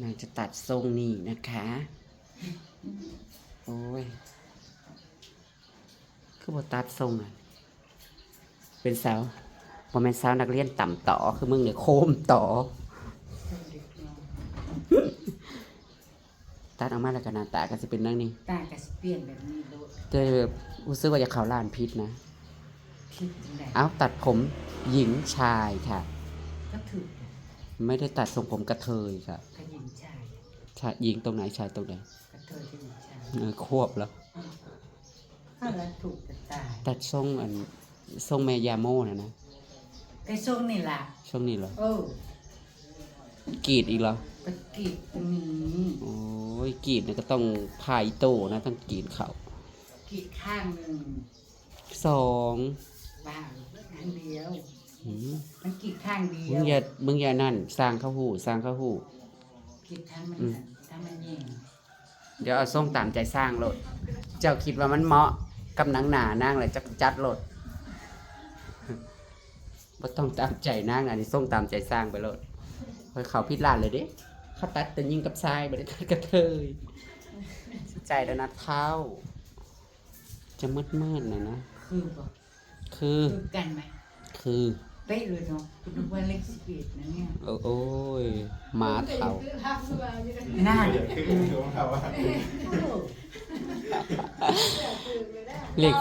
นางจะตัดทรงนี่นะคะ โอ้ย คือบ่ตัดทรงอะ เป็นสาวบ่แม่นสาวนักเรียนต่ำต่อ คือมึงเนี่ยโคมต่อ ตัดออกมาแล้วก็หน้าตาก็สิเป็นนั่งนี่ตากระสเปลี่ยนแบบนี้โลดเจอรู้สึกว่าจะเข้าล้านพิษนะ คิดจังไดเอ้าตัดผมหญิงชายค่ะ ก็ถูกไม่ได้ตัดทรงผมกระเทยค่ะ กระยิง ชายชายหญิงตรงไหนชายตรงไหนกระเทยกระยิงชายเออควบแล้ว ถ้าละถูกกระตายตัดทรงอันทรงแม่ยาโม่นะนะไอ้ช่วงนี่ล่ะช่วงนี้เหรอโอ้กรีดอีกเหรอปกีดตรงนี้โอ้ยกรีดเนี่ยก็ต้องพายโตนะต้องกรีดเขากีดข้างหนึ่งสองบ้าข้างเดียว หืมมันกีดข้างเดีมึยงวอย่ามึงอย่านั่น สร้างเข้าหูสร้างเข้าหูกีดข้างมันอืม ถ้ามันเย่งเดี๋ยวเอาทรงตามใจสร้างโลด เจ้าคิดว่ามันเหมาะกับหนังหนานั่งเลยจะจัดโลดบ่ต้องตามใจนั่งอันนี้ทรงตามใจสร้างไปโลดเพราะเขาพิดลานเลยเด้เขาตัดแต่ยิงกับทรายไม่ได้ตัดกระเทยใจแล้วนะเท้า จะมืดมืดๆหน่อยนะ คือบอกคือคือกันไหม คือ เป๊ะเลยเนาะคุณนึกว่าเลขสิบเอ็ดนะเนี่ยโอ้โอ้ยหมาเท้าน่าเลข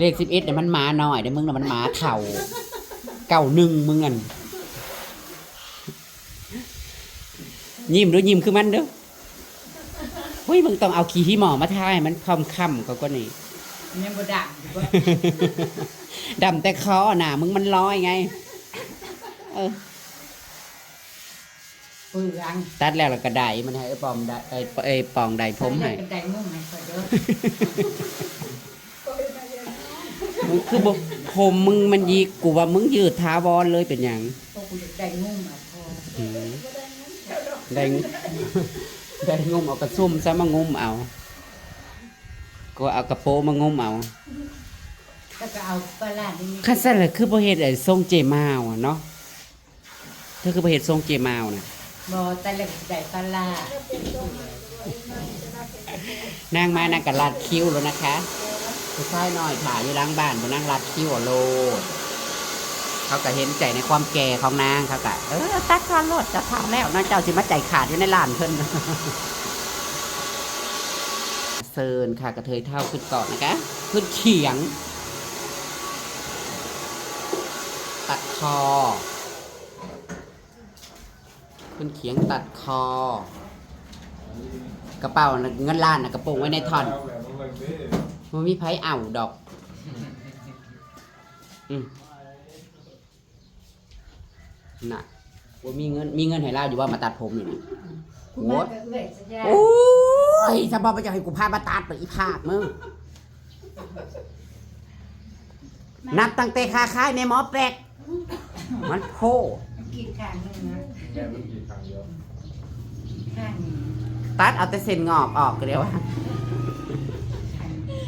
เลขสิบเอ็ดเนี่ยมันหมาหน่อยเดี๋ยวมึงน่ะมันหมาเถ่าเก่าหนึ่งมึงอันยิ้มดูยิ้มคือมันเด้อเฮ้ยมึงต้องเอาขี้ที่หมอมาทายมันพร้อมค่ำเขาก็นี่ ยังบ่ดังอยู่ว่าดำแต่คอน่ะ มึงมันลอยไง เออ เปลืองตัดแล้วแล้วก็ได้มันให้ไอ้ปอมได้ไอ้ไอ้ปองได้ผมให้เป็นไดงุ่มให้เขาเด้อมึงคือบอกผมมึงมันยีกกูว่ามึงยืดท้าวอนเลยเป็นอย่างพวกกูจะได้งุ่มอะพออืมได้งได้งมเอากระซุ่มซะมางมเอา ก็เอากระโปรงมางมเอาแล้วก็เอาปลาร้านี่คันสั่นเลยคือบ่เฮ็ดไอ้ทรงเจมาวอะเนาะเธอคือบ่เฮ็ดทรงเจมาวน่ะบ่แต่ละได้ปลาร้านางมานางก็ลัดคิ้วแล้วนะคะผู้ชายน้อยถ่ายอยู่หล้างบ้านบ่นางลัดคิ้วอะโลดเขาก็เห็นใจในความแก่ของนางเขาก็เออตัดก่อนโลดจะทำแล้วเนาะเจ้าสิมาใจขาดอยู่ในร้านเพิ่น เซินค่ะกระเทยเท่าขึ้นก่อนนะคะ ขึ้นเขียง ตัดคอ ขึ้นเขียงตัดคอ กระเป๋านะเงินล้านนะกระโปรงไว้ในท่อนมันมีไผเอาดอก อืมน่ะ ว่ามีเงินมีเงินให้เราอยู่ว่ามาตัดผมอยู่นะคุณโอ้มายก็เอื้อยซะยาโอ้ยจะบอกว่าจะให้กูพามาตัดไปอีภาคมึงนับตั้งแต่คาค่ายในหมอแปลกมันโพกีดข้างหนึงนะแค่ต้องกี่ครั้งเดียวข้างนี้ตัดเอาแต่เส้นงอกออกก็เดียวว่าข้างกี่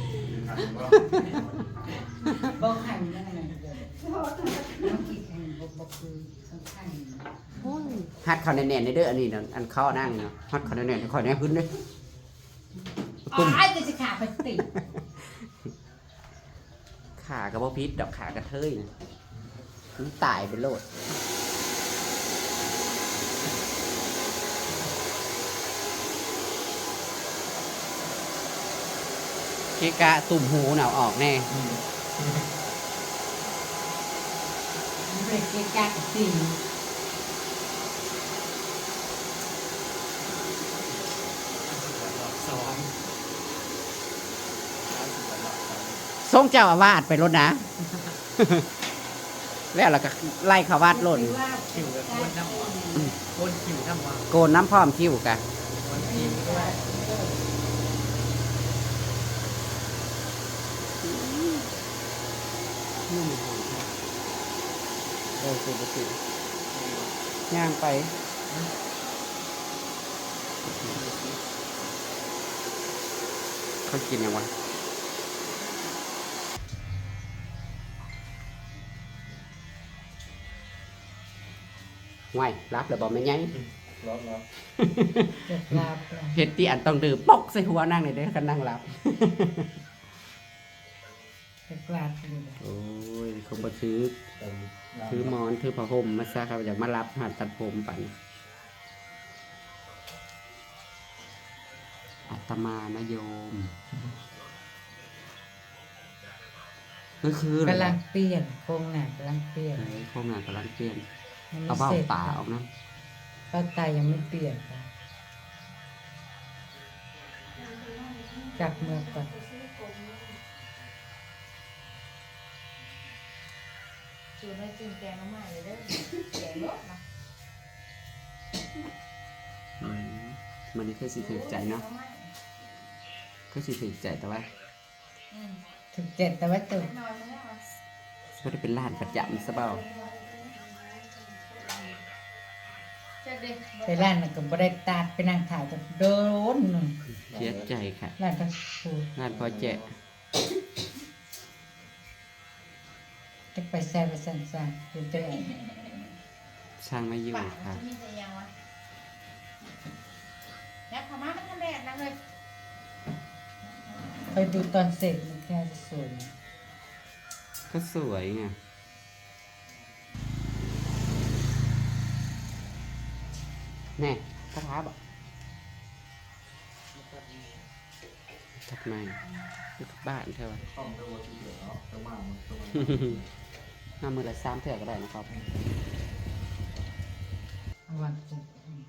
ครั้งว่าบ่ข้างนั่นน่ะ ฮัดเขาแน่นๆในเด้ออันนี้นะอันเข้อนั่งเนาะฮัดเขาแน่นๆขอแน่พื้นด้วยอ๋อไอ้จะสิขาไปติขากระบอกพิษดอกขากระเทยนะมันตายไปโลดเกะกะตุ่มหูหนาวออกแน่ เบรกเกะกะกับติ่งทรงเจ้าอาวาสไปรถนะ แล้วเราก็ไล่เขาวาดรถว่าคิวกับโคนน้ำหวานโคนคิวน้ำหวานโกนน้ำพร้อมคิ้วกันโคนคิวด้วยเออปกติย่างไปเขากินยังวะไหวรับแล้วบอกไม่ไงร้อนแล้วจะกราบเฮ็ดที่อันต้องดื้อปกใส่หัวนั่งนี่เด้อกันนั่งหลับจะกราบเลย โอ้ยคงบ่ถือเต็มถือหมอนถือผ้าห่มมาซะครับอยากมารับหัดตัดผมปันอาตมานะโยมก็คืออะไรกำลังเปลี่ยนโครงหน้ากำลังเปลี่ยนเฮ้ยโครงงานกำลังเปลี่ยนยังเอาไม่เบ้าเสร็จตาออกนะเบ้าตายังไม่เปลี่ยนค่ะจับมือก่อน จูนไว้กินแกงน้ำมันเลยเด้อแกงรสนะอืมมันนี่คือสิถือใจเนาะก็สิถือใจแต่ว่าอืมถึงเจ็ดแต่ว่าตุ่นอนไม่ได้หรอก็ได้เป็นล้านประจำซะเปล่าเจะเด็กไปร้านน่ะก็บ่ได้ตัดไปนั่งถ่ายจนโดนหนึ่งเสียใจค่ะร้านก็พูดงานพอแจะ จะ ไปใส่ไปสั่นสั่นเป็นตัวเองช่างไม่อยู่ปากค่ะมันจะมีแต่ยังวะยับเข้ามามันทำแดดนังเลยไปดูตอนเสร็จมันแค่สวย ก็สวยไงแน่กระทาบอกทักไม่คือทุกบ้านเท่าข้อมด้วยที่เหลือเนาะจะมามันจะมา ห้ามือละสามเท่าก็ได้นะครับเอาวันจุดอืม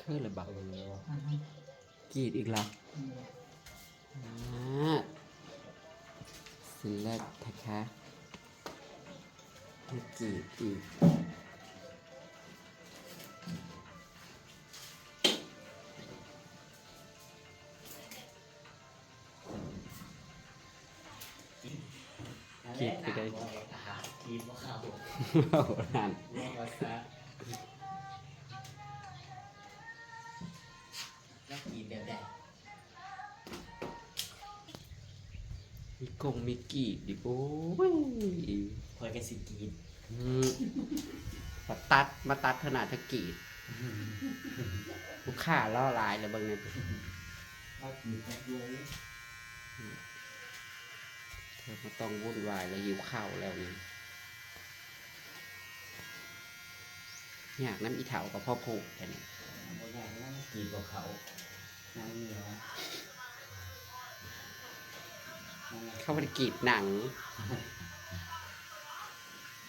คือเลยบอกเอาเลยว่าอ่าฮะกรีดอีกแล้วอืมอ่าสินแรกนะคะให้กรีดอีกก โอ้โหนั่นว่าซะแล้วกินแบบใดมีกงมีกีดดิโอ้ยคอยกันสิกินอืมาตัดมาตัดขนาดถ้ากรีดลูกค้าล่อลายเลยบางเนี่ยถ้ากินแค่เดียวเธอมาต้องวุ่นวายแล้วหิวข้าวแล้วนี่ อยากน้ำอีเถากับพ่อผูกแค่นี้บางอย่างนั่งกินกับเขานั่งเหนียวนั่งเข้าไปกรีดหนัง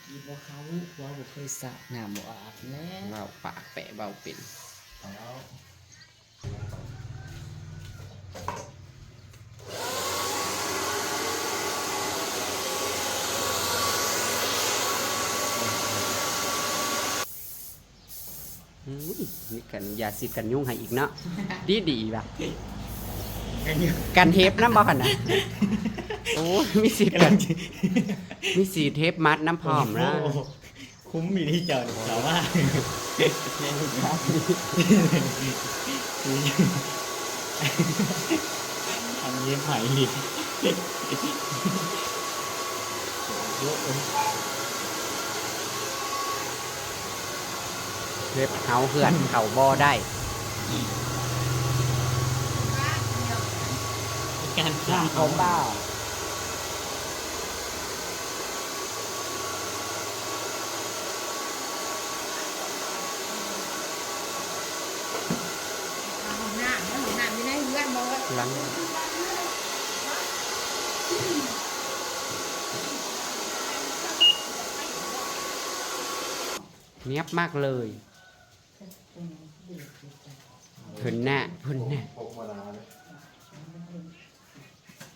กินว่าเขาว่าบุเคยสระน้ำบ่อาบแน่เบาปากแปะเบาเป็นแล้ว มีกันยาสิกันยุ่งให้อีกเนาะดีดีๆแบบกันอยู่กันเทปน้ำบ่กันนะโอ้ยมีสีกันมีสีเทปมัดน้ำพร้อมนะโโหคุ้มมีที่จอดแต่ว่าอันนี้ใหม่อีกโยกเลย เล็บเฮาเหือนเข่าบ่ได้ การสร้างเขาบ้าห้องน้ำแล้วห้องน้ำอยู่ในเรือนบ่ว่าหลังเนียบมากเลยเพิ่นหน้าเพิ่นหน้าพกมาลาเลย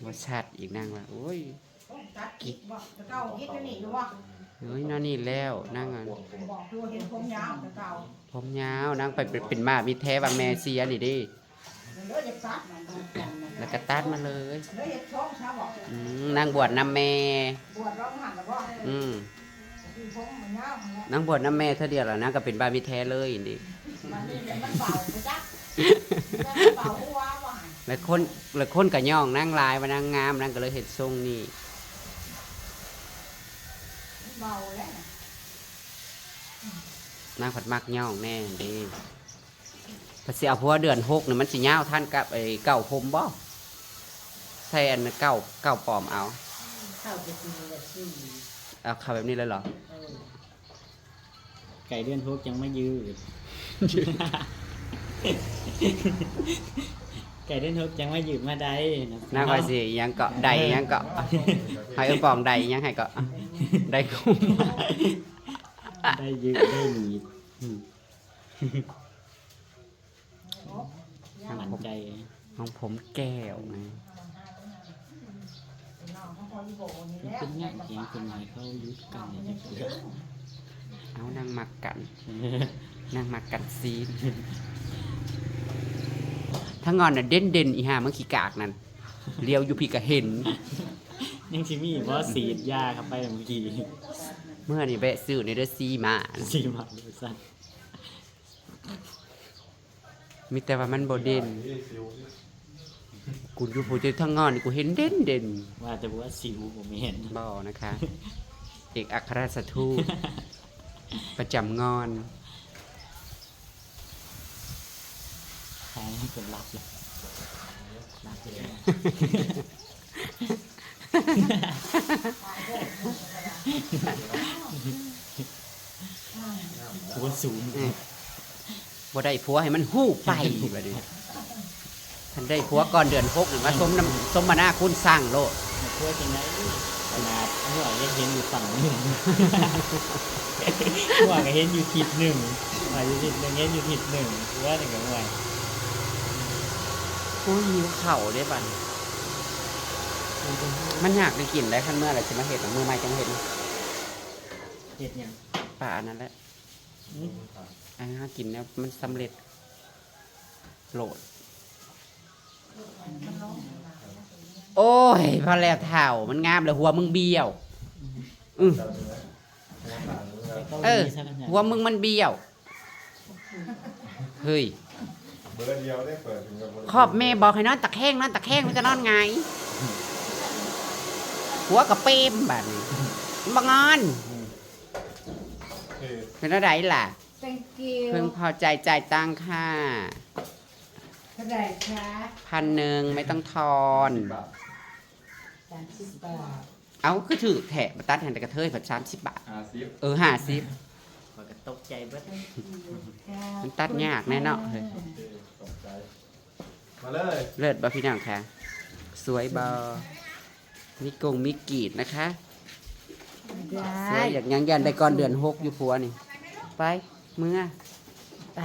ว่าชัดอีกนางว่าโอ้ยตัดกิดบ่ตะเก่าเฮ็ดอยู่นี่อยู่บ่เฮ้ยนั่นนี่แล้วนั่งอะพวกผมบอกดูเห็นผมยาวตะเก่าผมยาวนั่งไปเป็นเป็นมามีแท้บางแม่เสียนี่ดิเด้ออย่าตัดมันดูกันนะแล้วก็ตัดมาเลยเด้ออย่าช่องซะบอกอืมนางบวชน้ำแม่บวชร้องหันแล้วบ่อืมคือผมมันยาวมันเนี่ยนางบวชน้ำแม่เท่าเดียวแล้วนางก็เป็นบามีแท้เลยดิมันนี่เนี่ยมันเบาไปจัก มันเบาหัวบ่หันแล้วคนแล้วคนก็ย่องนางลายว่านางงามนางก็เลยเห็ดทรงนี่มันเบาแล้วนางผัดมักย่องแน่ดิภาษีเอาผัวเดือนหกเนี่ยมันสิยาวท่านกับไอ้เก่าผมบ่ใส่อันเก่าเก่าปลอมเอาเข้าไปซื้อแบบซื้อเอาเข้าแบบนี้เลยเหรอเออไก่เดือนทุกยังไม่ยืด ไก่เดือนทุกยังไม่ยืดมาได้นะน่าคอยสิยังเกาะใดยังเกาะให้เอิ้นปลอมใดยังให้เกาะใดคุ้มได้ยืดได้หนีบมั่นใจของผมแก้วไงน้องเขาพอดีโบนี่มันแหละเป็นงานเสียงเป็นไงเขายุดกันเนี่ยจะเกิดเอานางมักกันนางมักกันซีน ถ้างอนน่ะเด่นเด่นๆอีห่ามันขี้กากนั่นเลี้ยวอยู่พี่ก็เห็น ยังชิมี่เพราะสีดยาเข้าไปเมื่อกี้เมื่อนี่แวะซื้อในเดอซีมาสีหมัดเลยสั้นมีแต่ว่ามันบ่เด่นกูอยู่ผู้เจ้าทั้งงอนนี่กูเห็นเด่นเด่นว่าแต่ว่าสิวผมไม่เห็นบ่นะคะเอกอัครราชทูตประจำงอน แทงให้เป็นรับเลยรับเลยหัวสูงบ่ได้ผัวให้มันหู้ไปบัดนี้ท่านได้ผัวก่อนเดือนหกนี่มาสมน้ำสมมาหน้าคุณสร้างโลดมาพูดยังไงขนาดหัวยังเห็นอยู่ฝั่งหนึ่งหัวก็เห็นอยู่ทิศหนึ่งหัวอยู่ทิศหนึ่งเห็นอยู่ทิศหนึ่งว่าหนึ่งกับหัว กูหิวเข่าวได้บัดนี้มันอยากได้กินได้ขั้นเมื่อไหร่จะมาเห็ดมือใหม่จังเห็ดเห็ดยังป่าอันนั้นแหละอันนั้นหากินแล้วมันสำเร็จโหลด โอ้ยพอแล้วเท่ามันงามเลยหัวมึงเบี้ยวอือเออหัวมึงมันเบี้ยว เฮ้ย เบอร์เดียวได้เปิดถึงกับขอบแม่บอกให้นอนตะแคงนอนตะแคงมันจะนอนไงายหัวกับเป้มแบบนี้มันบางอนเป็นอะไรล่ะ thank you เพิ่งพอใจจ่ายตังค่ะเท่าไหร่คะพันหนึ่งไม่ต้องทอน สามสิบบาท เอาคือถือแถะมาตัดแทนแต่กระเทยผัดสามสิบบาท อาซิฟ เออห้าสิบ มันก็ตกใจเบิดมันตัดยากแน่เนาะเฮ้ยตกใจมาเลยเลิศบ่พี่น้องค่ะสวยบอมีกงมีกรีดนะคะสวยอย่างยังยันได้ก่อนเดือนหกอยู่ผัวนี่ ไปเมื่อไป